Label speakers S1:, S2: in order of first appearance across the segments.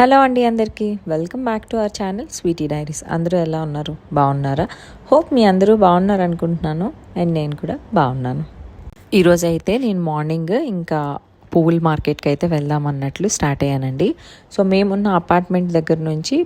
S1: Hello అండి అందరికీ. Welcome back to our channel Sweety Diaries. అందరూ ఎలా ఉన్నారు? బాగున్నారా? హోప్ మీ అందరూ బాగున్నారు అనుకుంటున్నాను అండ్ నేను కూడా బాగున్నాను. ఈరోజు అయితే నేను మార్నింగ్ ఇంకా పువ్వుల మార్కెట్కి అయితే వెళ్దాం అన్నట్లు స్టార్ట్ అయ్యానండి. సో మేమున్న అపార్ట్మెంట్ దగ్గర నుంచి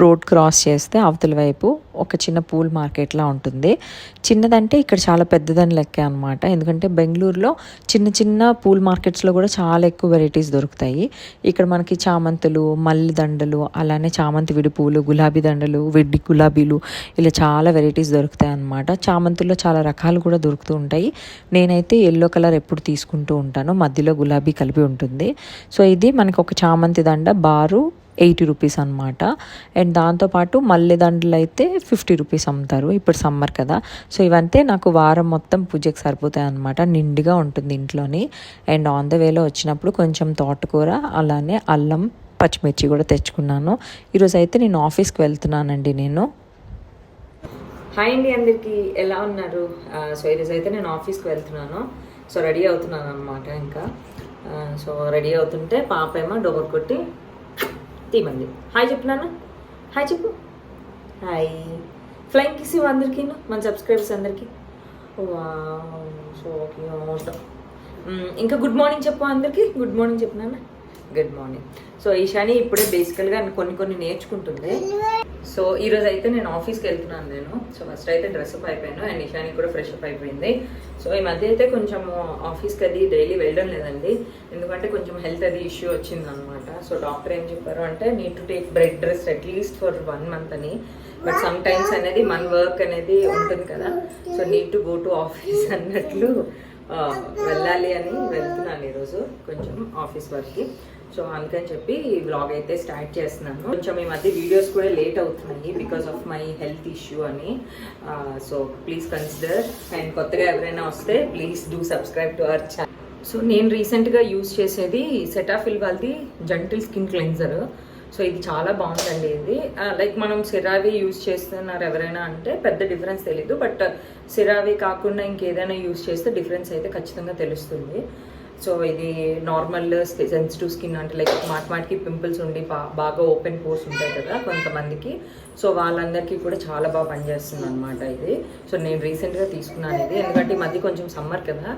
S1: రోడ్ క్రాస్ చేస్తే అవతల వైపు ఒక చిన్న పూల్ మార్కెట్లా ఉంటుంది. చిన్నదంటే ఇక్కడ చాలా పెద్దదని లెక్క అనమాట ఎందుకంటే బెంగళూరులో చిన్న చిన్న పూల్ మార్కెట్స్లో కూడా చాలా ఎక్కువ వెరైటీస్ దొరుకుతాయి. ఇక్కడ మనకి చామంతులు మల్లి దండలు అలానే చామంతి విడి పూలు గులాబీ దండలు వెడ్డి గులాబీలు ఇలా చాలా వెరైటీస్ దొరుకుతాయి అనమాట చామంతుల్లో చాలా రకాలు కూడా దొరుకుతూ ఉంటాయి. నేనైతే ఎల్లో కలర్ ఎప్పుడు తీసుకుంటూ ఉంటాను మధ్యలో గులాబీ కలిపి ఉంటుంది. సో ఇది మనకి ఒక చామంతి దండ బారు ఎయిటీ రూపీస్ అనమాట అండ్ దాంతోపాటు మల్లెదండలు అయితే ఫిఫ్టీ రూపీస్ అమ్ముతారు. ఇప్పుడు సమ్మర్ కదా. సో ఇవంతే నాకు వారం మొత్తం పూజకి సరిపోతాయి అనమాట నిండుగా ఉంటుంది ఇంట్లోని. అండ్ ఆన్ ద వేలో వచ్చినప్పుడు కొంచెం తోటకూర అలానే అల్లం పచ్చిమిర్చి కూడా తెచ్చుకున్నాను. ఈరోజు అయితే నేను ఆఫీస్కి వెళ్తున్నానండి నేను. హాయ్ అండి అందరికీ. ఎలా ఉన్నారు? సో ఈరోజు అయితే నేను ఆఫీస్కి వెళ్తున్నాను. సో రెడీ అవుతున్నాను అనమాట ఇంకా సో రెడీ అవుతుంటే పాప ఏమో డోర్ కొట్టి తీమంది. హాయ్ చెప్తున్నాను హాయ్ చెప్పు. హాయ్ ఫ్లైంగ్ కిస్ ఇవ్వ అందరికీ. మన సబ్స్క్రైబర్స్ అందరికీ. వావ్, సో ఓకే ఇంకా గుడ్ మార్నింగ్ చెప్పు అందరికీ. గుడ్ మార్నింగ్ చెప్పినాను గుడ్ మార్నింగ్ సో ఈశాని ఇప్పుడే బేసికల్గా కొన్ని కొన్ని నేర్చుకుంటుంది సో ఈరోజు అయితే నేను ఆఫీస్కి వెళ్తున్నాను నేను. సో ఫస్ట్ అయితే డ్రెస్అప్ అయిపోయాను అండ్ ఇషాని కూడా ఫ్రెష్ అప్ అయిపోయింది. సో ఈ మధ్య అయితే కొంచెం ఆఫీస్కి అది డైలీ వెళ్ళడం లేదండి. ఎందుకంటే కొంచెం హెల్త్ అది ఇష్యూ వచ్చింది అనమాట సో డాక్టర్ ఏం చెప్పారు అంటే need to take bed rest at least for one month అని. బట్ సమ్ టైమ్స్ అనేది మన వర్క్ అనేది ఉంటుంది కదా. So need to go to office అన్నట్లు వెళ్ళాలి అని వెళ్తున్నాను ఈరోజు కొంచెం ఆఫీస్ వర్క్కి. సో అందుకని చెప్పి ఈ అయితే స్టార్ట్ చేస్తున్నాను. కొంచెం ఈ మధ్య వీడియోస్ కూడా లేట్ అవుతున్నాయి because of my health issue అని. సో ప్లీజ్ కన్సిడర్ అండ్ కొత్తగా ఎవరైనా వస్తే please do subscribe to our channel so నేను రీసెంట్గా యూస్ చేసేది సెటాఫిల్ వాళ్ళది జంటిల్ స్కిన్ క్లెన్జర్ సో ఇది చాలా బాగుందండి ఇది. లైక్ మనం సిరావి యూజ్ చేస్తున్నారు ఎవరైనా అంటే పెద్ద డిఫరెన్స్ తెలీదు బట్ సిరావి కాకుండా ఇంకేదైనా యూజ్ చేస్తే డిఫరెన్స్ అయితే ఖచ్చితంగా తెలుస్తుంది. సో ఇది నార్మల్ సెన్సిటివ్ స్కిన్ అంటే లైక్ మాటి మాటికి పింపుల్స్ ఉండి బాగా ఓపెన్ పోర్స్ ఉంటాయి కదా కొంతమందికి. సో వాళ్ళందరికీ కూడా చాలా బాగా పనిచేస్తుంది అనమాట ఇది. సో నేను రీసెంట్గా తీసుకున్నాను ఇది. ఎందుకంటే ఈ మధ్య కొంచెం సమ్మర్ కదా.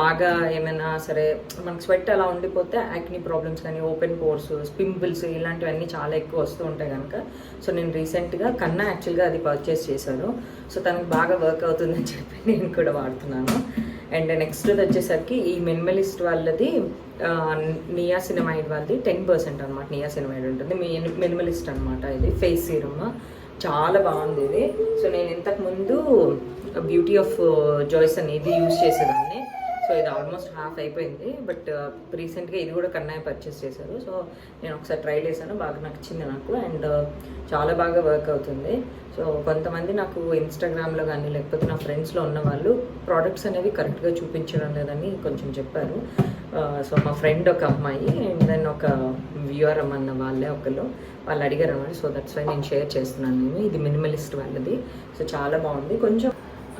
S1: బాగా ఏమైనా సరే మనకి స్వెట్ అలా ఉండిపోతే యాక్ని ప్రాబ్లమ్స్ కానీ ఓపెన్ పోర్స్ పింపుల్స్ ఇలాంటివన్నీ చాలా ఎక్కువ వస్తూ ఉంటాయి కనుక. సో నేను రీసెంట్గా కన్నా యాక్చువల్గా అది పర్చేస్ చేశాను. సో తనకు బాగా వర్క్ అవుతుందని చెప్పి నేను కూడా వాడుతున్నాను. అండ్ నెక్స్ట్ వచ్చేసరికి ఈ మినిమలిస్ట్ వాళ్ళది నియాసినమైడ్ వాళ్ళది టెన్ పర్సెంట్ అనమాట నియాసినమైడ్ ఉంటుంది. మినిమలిస్ట్ అనమాట ఇది. Face serum. చాలా బాగుంది ఇది. సో నేను ఇంతకు ముందు బ్యూటీ ఆఫ్ జాయిస్ అని ఇది యూజ్ చేసేదాన్ని. సో ఇది ఆల్మోస్ట్ హాఫ్ అయిపోయింది. బట్ రీసెంట్గా uh, ఇది కూడా కన్నయ్య పర్చేస్ చేశారు. సో నేను ఒకసారి ట్రై చేశాను. బాగా నచ్చింది నాకు. అండ్ uh, చాలా బాగా వర్క్ అవుతుంది. సో కొంతమంది నాకు ఇన్స్టాగ్రామ్లో కానీ లేకపోతే నా ఫ్రెండ్స్లో ఉన్న వాళ్ళు ప్రోడక్ట్స్ అనేవి కరెక్ట్గా చూపించడం లేదని కొంచెం చెప్పారు. Uh, సో మా ఫ్రెండ్ ఒక అమ్మాయి అండ్ దెన్ ఒక వ్యూఆర్ అన్న వాళ్ళే ఒకళ్ళు. వాళ్ళు అడిగారు అన్నమాట. సో దట్స్ వై నేను షేర్ చేస్తున్నాను. నేను ఇది మినిమలిస్ట్ వాళ్ళది. సో చాలా బాగుంది. కొంచెం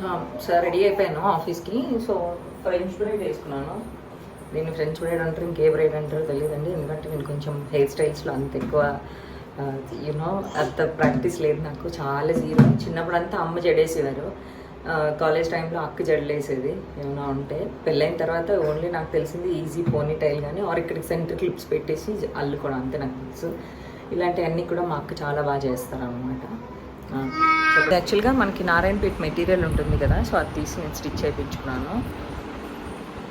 S1: um, సార్ రెడీ అయిపోయాను ఆఫీస్కి సో ఫ్రెంచ్ బ్రైడ్ వేసుకున్నాను. నేను ఫ్రెంచ్ బ్రైడ్ అంటారు ఇంకే బ్రైడ్ అంటారో తెలియదండి. ఎందుకంటే నేను కొంచెం హెయిర్ స్టైల్స్లో అంత ఎక్కువ యూనో అంత ప్రాక్టీస్ లేదు నాకు. చాలా జీరో చిన్నప్పుడు అంతా అమ్మ జడేసేవారు. కాలేజ్ టైంలో అక్క జడలేసేది ఏమైనా ఉంటే. పెళ్ళైన తర్వాత ఓన్లీ నాకు తెలిసింది ఈజీ పోనీ టైల్ కానీ ఆర్ ఇక్కడికి సెంటర్ క్లిప్స్ పెట్టేసి అల్లుకోవడం అంతే నాకు తెలుసు. ఇలాంటివన్నీ కూడా మా అక్క చాలా బాగా చేస్తారు అనమాట యాక్చువల్గా మనకి నారాయణపేట మెటీరియల్ ఉంటుంది కదా సో అది తీసి నేను స్టిచ్ చేయించుకున్నాను.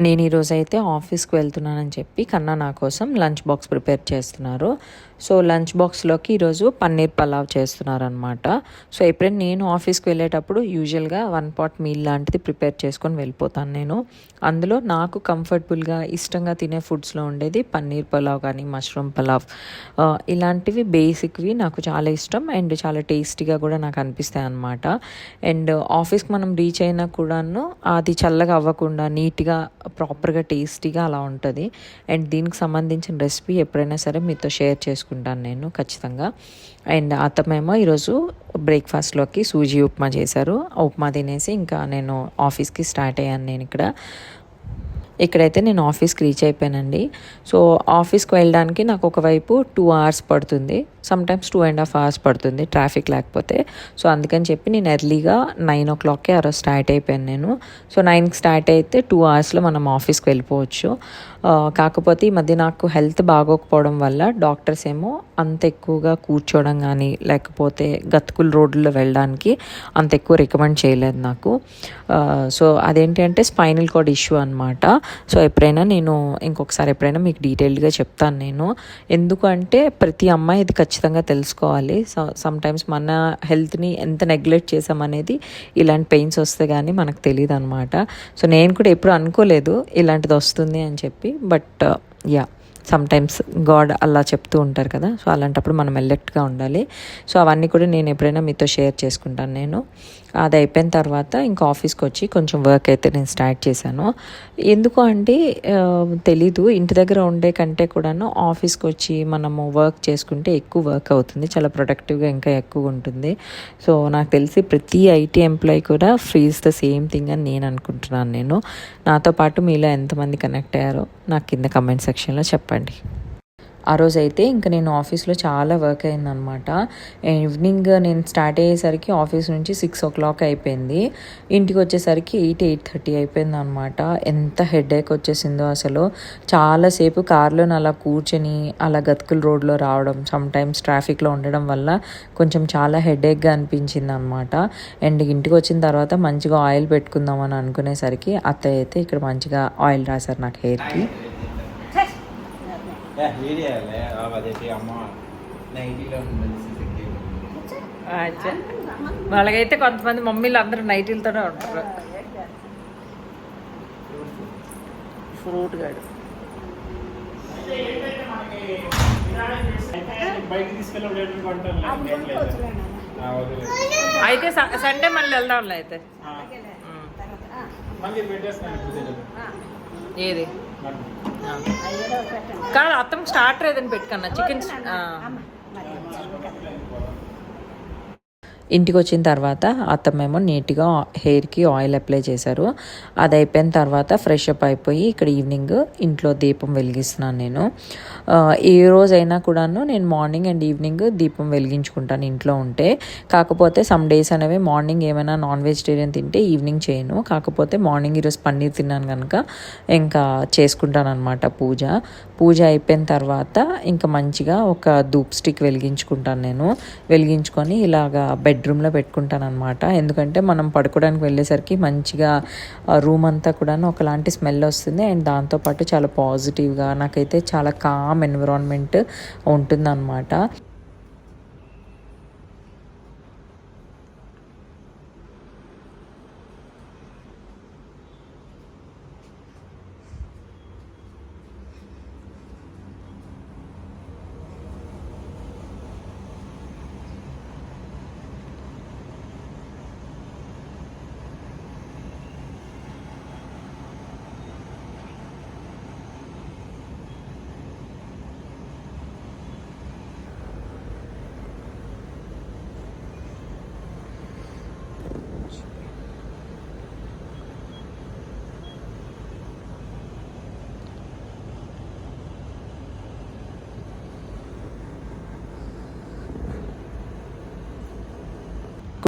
S1: నేను ఈరోజు అయితే ఆఫీస్కి వెళ్తున్నానని చెప్పి కన్నా నా కోసం లంచ్ బాక్స్ ప్రిపేర్ చేస్తున్నారు. సో లంచ్ బాక్స్లోకి ఈరోజు పన్నీర్ పలావ్ చేస్తున్నారనమాట సో ఎప్పుడైనా నేను ఆఫీస్కి వెళ్ళేటప్పుడు యూజువల్గా వన్ పాట్ మీల్ లాంటిది ప్రిపేర్ చేసుకొని వెళ్ళిపోతాను నేను. అందులో నాకు కంఫర్టబుల్గా ఇష్టంగా తినే ఫుడ్స్లో ఉండేది పన్నీర్ పలావ్ కానీ మష్రూమ్ పలావ్. ఇలాంటివి బేసిక్వి నాకు చాలా ఇష్టం. అండ్ చాలా టేస్టీగా కూడా నాకు అనిపిస్తాయి అనమాట అండ్ ఆఫీస్కి మనం రీచ్ అయినా కూడాను అది చల్లగా అవ్వకుండా నీట్గా ప్రాపర్గా టేస్టీగా అలా ఉంటుంది. అండ్ దీనికి సంబంధించిన రెసిపీ ఎప్పుడైనా సరే మీతో షేర్ చేసుకుంటాను నేను ఖచ్చితంగా. అండ్ అతమేమో ఈరోజు బ్రేక్ఫాస్ట్లోకి సూజీ ఉప్మా చేశారు. ఆ ఉప్మా తినేసి ఇంకా నేను ఆఫీస్కి స్టార్ట్ అయ్యాను నేను ఇక్కడ. ఇక్కడైతే నేను ఆఫీస్కి రీచ్ అయిపోయానండి. సో ఆఫీస్కి వెళ్ళడానికి నాకు ఒకవైపు టూ అవర్స్ పడుతుంది. Sometimes two and half hours పడుతుంది ట్రాఫిక్ లేకపోతే. సో అందుకని చెప్పి నేను ఎర్లీగా నైన్ ఓ క్లాక్కే అరో స్టార్ట్ అయిపోయాను నేను. సో నైన్కి స్టార్ట్ అయితే టూ అవర్స్లో మనం ఆఫీస్కి వెళ్ళిపోవచ్చు. కాకపోతే ఈ మధ్య నాకు హెల్త్ బాగోకపోవడం వల్ల డాక్టర్స్ ఏమో అంత ఎక్కువగా కూర్చోవడం కానీ లేకపోతే గతుకుల రోడ్లో వెళ్ళడానికి అంత ఎక్కువ రికమెండ్ చేయలేదు నాకు. సో అదేంటి అంటే స్పైనల్ కార్డ్ ఇష్యూ అనమాట సో ఎప్పుడైనా నేను ఇంకొకసారి ఎప్పుడైనా మీకు డీటెయిల్డ్గా చెప్తాను నేను. ఎందుకంటే ప్రతి అమ్మాయి ఇది ఖచ్చితంగా తెలుసుకోవాలి. సో సమ్టైమ్స్ మన హెల్త్ని ఎంత నెగ్లెక్ట్ చేసామనేది ఇలాంటి పెయిన్స్ వస్తే కానీ మనకు తెలియదు అనమాట సో నేను కూడా ఎప్పుడు అనుకోలేదు ఇలాంటిది వస్తుంది అని చెప్పి. బట్ యా సమ్టైమ్స్ గాడ్ అలా చెప్తూ ఉంటారు కదా. సో అలాంటప్పుడు మనం ఎలెక్ట్గా ఉండాలి. సో అవన్నీ కూడా నేను ఎప్పుడైనా మీతో షేర్ చేసుకుంటాను నేను. అది అయిపోయిన తర్వాత ఇంకా ఆఫీస్కి వచ్చి కొంచెం వర్క్ అయితే నేను స్టార్ట్ చేశాను. ఎందుకు అంటే తెలీదు. ఇంటి దగ్గర ఉండే కంటే కూడాను ఆఫీస్కి వచ్చి మనము వర్క్ చేసుకుంటే ఎక్కువ వర్క్ అవుతుంది. చాలా ప్రొడక్టివ్గా ఇంకా ఎక్కువ ఉంటుంది. సో నాకు తెలిసి ప్రతి ఐటీ ఎంప్లాయీ కూడా ఫీజ్ ద సేమ్ థింగ్ అని నేను అనుకుంటున్నాను నేను. నాతో పాటు మీలో ఎంతమంది కనెక్ట్ అయ్యారో నాకు కింద కమెంట్ సెక్షన్లో చెప్పండి. ఆ రోజు అయితే ఇంకా నేను ఆఫీస్లో చాలా వర్క్ అయిందనమాట. ఈవినింగ్ నేను స్టార్ట్ అయ్యేసరికి ఆఫీస్ నుంచి సిక్స్ ఓ క్లాక్ అయిపోయింది. ఇంటికి వచ్చేసరికి ఎయిట్ ఎయిట్ థర్టీ అయిపోయింది అనమాట ఎంత హెడేక్ వచ్చేసిందో అసలు. చాలాసేపు కార్లో అలా కూర్చొని అలా గతుకుల రోడ్లో రావడం సమ్ టైమ్స్ ట్రాఫిక్లో ఉండడం వల్ల కొంచెం చాలా హెడేక్గా అనిపించింది అనమాట అండ్ ఇంటికి వచ్చిన తర్వాత మంచిగా ఆయిల్ పెట్టుకుందామని అనుకునేసరికి అత్తయ్య అయితే ఇక్కడ మంచిగా ఆయిల్ రాశారు నాకు హెయిర్కి
S2: ఏ వీడియోలే అదేంటి అమ్మ నైటీలో ఉంటుంది
S1: వాళ్ళకైతే కొంతమంది మమ్మీలు అందరూ నైటీలతోనే ఉంటారు ఫ్రూట్ గాడు అయితే సండే మళ్ళీ వెళ్దాంలే అయితే.
S2: మళ్ళీ పెట్టేస్తాను.
S1: ఏది? కాదు అత్తమ్మ స్టార్టర్ ఏదని పెట్టుకున్నా. చికెన్ ఇంటికి వచ్చిన తర్వాత అత్తమ్మేమో నీట్గా హెయిర్కి ఆయిల్ అప్లై చేశారు. అది అయిపోయిన తర్వాత ఫ్రెష్ అప్ అయిపోయి ఇక్కడ ఈవినింగ్ ఇంట్లో దీపం వెలిగిస్తున్నాను నేను. ఏ రోజైనా కూడాను నేను మార్నింగ్ అండ్ ఈవినింగ్ దీపం వెలిగించుకుంటాను ఇంట్లో ఉంటే. కాకపోతే సమ్ డేస్ అనేవి మార్నింగ్ ఏమైనా నాన్ వెజిటేరియన్ తింటే ఈవినింగ్ చేయను. కాకపోతే మార్నింగ్ ఈరోజు పన్నీర్ తిన్నాను కనుక ఇంకా చేసుకుంటాను అనమాట పూజ. పూజ అయిపోయిన తర్వాత ఇంకా మంచిగా ఒక ధూప్ స్టిక్ వెలిగించుకుంటాను నేను. వెలిగించుకొని ఇలాగా బెడ్రూమ్లో పెట్టుకుంటాను అనమాట ఎందుకంటే మనం పడుకోవడానికి వెళ్ళేసరికి మంచిగా రూమ్ అంతా కూడా ఒకలాంటి స్మెల్ వస్తుంది. అండ్ దాంతోపాటు చాలా పాజిటివ్గా నాకైతే చాలా కామ్ ఎన్విరాన్మెంట్ ఉంటుందన్నమాట.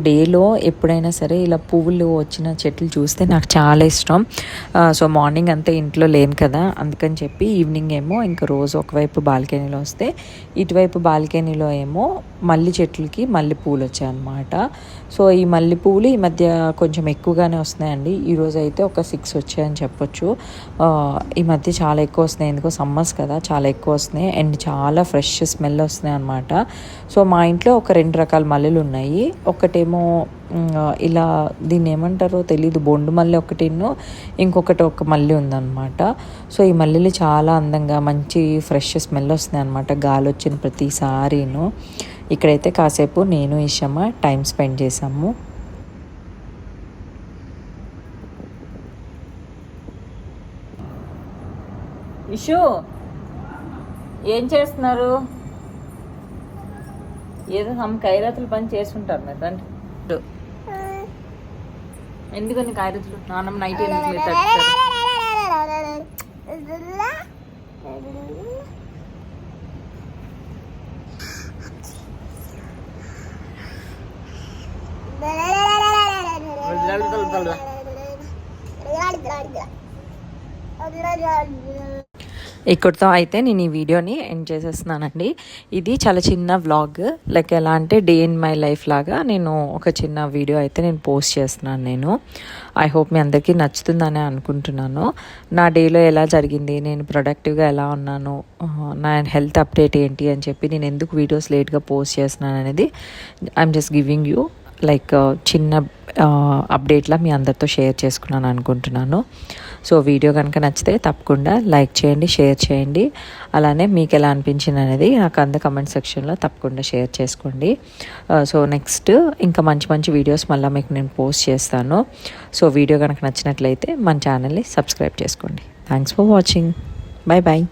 S1: డేలో ఎప్పుడైనా సరే ఇలా పువ్వులు వచ్చిన చెట్లు చూస్తే నాకు చాలా ఇష్టం. సో మార్నింగ్ అంతా ఇంట్లో లేను కదా అందుకని చెప్పి ఈవినింగ్ ఏమో ఇంకా రోజు ఒకవైపు బాల్కనీలో వస్తే ఇటువైపు బాల్కనీలో ఏమో మల్లి చెట్లకి మల్లె వచ్చాయి వచ్చాయన్నమాట. సో ఈ మల్లె పువ్వులు ఈ మధ్య కొంచెం ఎక్కువగానే వస్తున్నాయండి. ఈరోజు అయితే ఒక సిక్స్ వచ్చాయని చెప్పొచ్చు. ఈ మధ్య చాలా ఎక్కువ వస్తున్నాయి. ఎందుకో సమ్మర్స్ కదా చాలా ఎక్కువ వస్తున్నాయి. అండ్ చాలా ఫ్రెష్ స్మెల్ వస్తున్నాయి అనమాట సో మా ఇంట్లో ఒక రెండు రకాల మల్లెలు ఉన్నాయి. ఒకటేమో మ్, ఇలా దీన్ని ఏమంటారో తెలీదు. బొండు మల్లె ఒకటిను ఇంకొకటి ఒక మల్లె ఉందన్నమాట. సో ఈ మల్లెలు చాలా అందంగా మంచి ఫ్రెష్ స్మెల్ వస్తుంది అనమాట గాలి వచ్చిన ప్రతిసారిను. ఇక్కడైతే కాసేపు నేను ఇషమ్మ టైం స్పెండ్ చేసాము ఇషు ఏం చేస్తున్నారు? ఏదో సమ్ ఖైరాతులు పని చేస్తుంటారు మీరు రండి ఎందుకని ఖైరాతులు నాన్నమ్మ నైట్ ఎందుకు తగ్గుతారు ఇక్కడితో అయితే నేను ఈ వీడియోని ఎండ్ చేసేస్తున్నానండి. ఇది చాలా చిన్న వ్లాగ్ లైక్ ఎలా అంటే డే ఇన్ మై లైఫ్ లాగా నేను ఒక చిన్న వీడియో అయితే నేను పోస్ట్ చేస్తున్నాను నేను. ఐ హోప్ మీ అందరికీ నచ్చుతుందని అనుకుంటున్నాను. నా డేలో ఎలా జరిగింది? నేను ప్రొడక్టివ్గా ఎలా ఉన్నాను? Uh, నా హెల్త్ అప్డేట్ ఏంటి అని చెప్పి నేను ఎందుకు వీడియోస్ లేట్గా పోస్ట్ చేస్తున్నాను అనేది I'm just giving you like చిన్న అప్డేట్లా మీ అందరితో షేర్ చేసుకున్నాను అనుకుంటున్నాను. సో వీడియో కనుక నచ్చితే తప్పకుండా లైక్ చేయండి షేర్ చేయండి. అలానే మీకు ఎలా అనిపించింది అనేది నాకు అంద కమెంట్ సెక్షన్లో తప్పకుండా షేర్ చేసుకోండి. సో నెక్స్ట్ ఇంకా మంచి మంచి వీడియోస్ మళ్ళీ మీకు నేను పోస్ట్ చేస్తాను. సో వీడియో కనుక నచ్చినట్లయితే మన ఛానల్ని సబ్స్క్రైబ్ చేసుకోండి. Thanks for watching. Bye bye